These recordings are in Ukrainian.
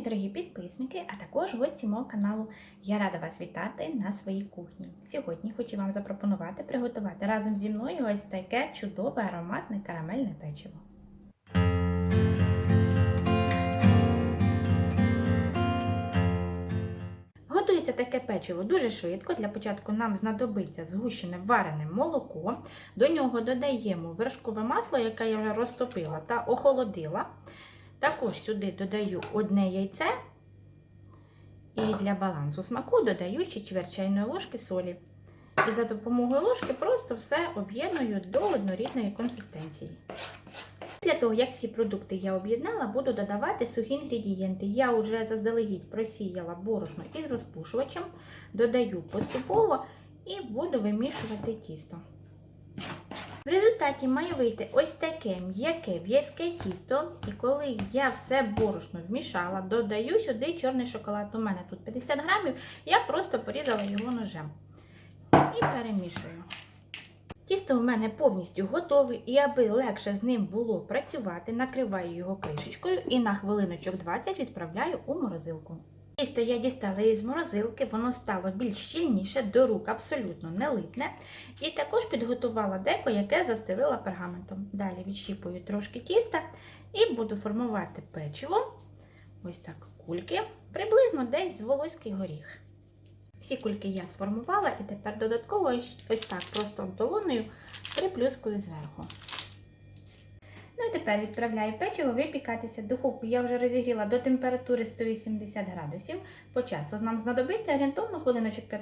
дорогі підписники, а також гості мого каналу. Я рада вас вітати на своїй кухні. Сьогодні хочу вам запропонувати приготувати разом зі мною ось таке чудове ароматне карамельне печиво. Готується таке печиво дуже швидко. Для початку нам знадобиться згущене варене молоко. До нього додаємо вершкове масло, яке я вже розтопила та охолодила. Також сюди додаю одне яйце. І для балансу смаку додаю ще чверть чайної ложки солі. І за допомогою ложки просто все об'єдную до однорідної консистенції. Після того, як всі продукти я об'єднала, буду додавати сухі інгредієнти. Я вже заздалегідь просіяла борошно із розпушувачем, додаю поступово і буду вимішувати тісто. В результаті має вийти ось таке м'яке в'язке тісто. І коли я все борошно вмішала, додаю сюди чорний шоколад. У мене тут 50 грамів, я просто порізала його ножем і перемішую. Тісто в мене повністю готове, і аби легше з ним було працювати, накриваю його кришечкою і на хвилиночок 20 відправляю у морозилку. Тісто я дістала із морозилки, воно стало більш щільніше, до рук абсолютно не липне. І також підготувала деко, яке застелила пергаментом. Далі відщіпую трошки тіста і буду формувати печиво. Ось так кульки, приблизно десь з волоський горіх. Всі кульки я сформувала і тепер додатково ось так просто долоною приплюскую зверху. Тепер відправляю печиво випікатися. Духовку я вже розігріла до температури 180 градусів. По часу нам знадобиться орієнтовно хвилиночок 15-20.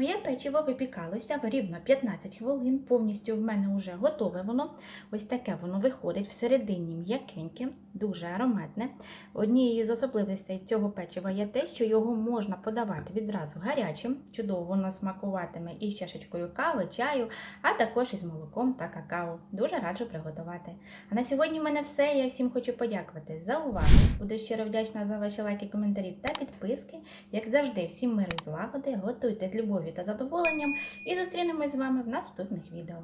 Моє печиво випікалося рівно 15 хвилин, повністю в мене вже готове воно. Ось таке воно виходить всередині м'якеньке, дуже ароматне. Однією з особливостей цього печива є те, що його можна подавати відразу гарячим, чудово воно смакуватиме із чашечкою кави, чаю, а також із молоком та какао. Дуже раджу приготувати. А на сьогодні в мене все. Я всім хочу подякувати за увагу. Буду щиро вдячна за ваші лайки, коментарі та підписки. Як завжди, всім миру злагоди, готуйте з любов'ю та задоволенням і зустрінемось з вами в наступних відео.